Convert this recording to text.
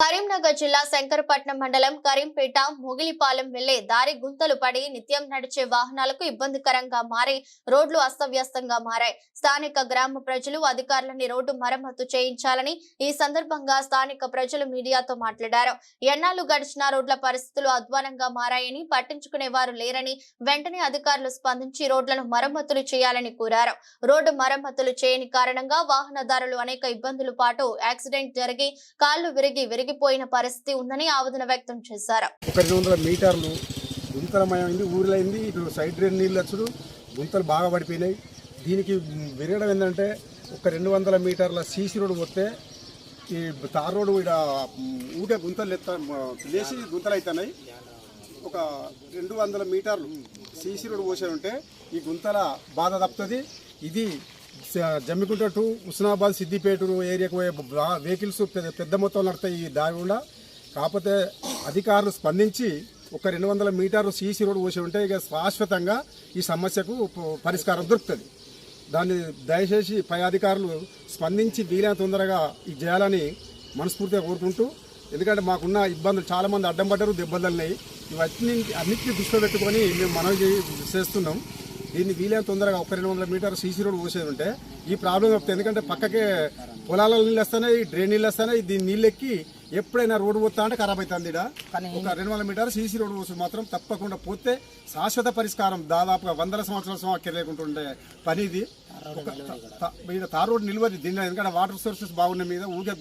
కరీంనగర్ జిల్లా శంకరపట్నం మండలం కరీంపేట మొగిలిపాలెం వెళ్ళే దారి గుంతలు పడి నిత్యం నడిచే వాహనాలకు ఇబ్బందికరంగా మారి రోడ్లు అస్తవ్యస్తంగా మారాయి. స్థానిక గ్రామ ప్రజలు అధికారులని రోడ్డు మరమ్మతు చేయించాలని ఈ సందర్భంగా స్థానిక ప్రజలు మీడియాతో మాట్లాడారు. ఎన్నాళ్ళు గడిచిన రోడ్ల పరిస్థితులు అధ్వానంగా మారాయని పట్టించుకునే వారు లేరని వెంటనే అధికారులు స్పందించి రోడ్లను మరమ్మతులు చేయాలని కోరారు. రోడ్డు మరమ్మతులు చేయని కారణంగా వాహనదారులు అనేక ఇబ్బందులు పాటు యాక్సిడెంట్ జరిగి కాళ్ళు విరిగి విరిగిపోయిన పరిస్థితి ఉందని ఆవేదన వ్యక్తం చేశారు. ఒక రెండు వందల మీటర్లు గుంతలమయమైంది ఊరిలైంది. ఇటు సైడ్ డ్రైన్ నీళ్ళు వచ్చుడు గుంతలు బాగా పడిపోయినాయి. దీనికి విరగడం ఏంటంటే ఒక రెండు వందల మీటర్ల సీసీ రోడ్డు పోతే ఈ తార్ రోడ్డు ఇక్కడ ఊటే గుంతలు ఎత్త లేచి గుంతలు అవుతున్నాయి ఒక రెండు వందల మీటర్లు సీసీ రోడ్డు పోసే ఉంటే ఈ గుంతల బాధ తప్పుతుంది. ఇది జమ్మికుంట టు హుస్నాబాద్ సిద్దిపేట ఏరియాకు పోయే వెహికల్స్ పెద్ద మొత్తంలో మొత్తం నడతాయి ఈ దారి గుండా. కాకపోతే అధికారులు స్పందించి ఒక రెండు వందల మీటర్లు సీసీ రోడ్డు పోసి ఉంటే ఇక శాశ్వతంగా ఈ సమస్యకు పరిష్కారం దొరుకుతుంది. దాన్ని దయచేసి పై అధికారులు స్పందించి వీలైన తొందరగా ఇది చేయాలని మనస్ఫూర్తిగా కోరుకుంటూ ఎందుకంటే మాకున్న ఇబ్బందులు చాలామంది అడ్డం పడ్డారు దెబ్బలు ఇవన్నీ అన్నింటినీ దృష్టిలో పెట్టుకొని మేము మనవి చేస్తున్నాం. దీన్ని వీలైన తొందరగా ఒక రెండు వందల మీటర్ సీసీ రోడ్ పోసేది ఉంటే ఈ ప్రాబ్లం వస్తుంది ఎందుకంటే పక్కకే పొలాల నీళ్ళు వస్తున్నాయి డ్రైన్ నీళ్ళు వస్తున్నాయి దీని నీళ్ళు ఎక్కి ఎప్పుడైనా రోడ్డు పోతా అంటే ఖరాబ్ అవుతుంది. ఒక రెండు వందల మీటర్ సీసీ రోడ్డు పోసి మాత్రం తప్పకుండా పోతే శాశ్వత పరిష్కారం దాదాపుగా వందల సంవత్సరాల సంవత్సరం లేకుంటుండే పని ఇది తార్ రోడ్డు నిలవది దీని ఎందుకంటే వాటర్ సోర్సెస్ బాగున్న మీద ఊగే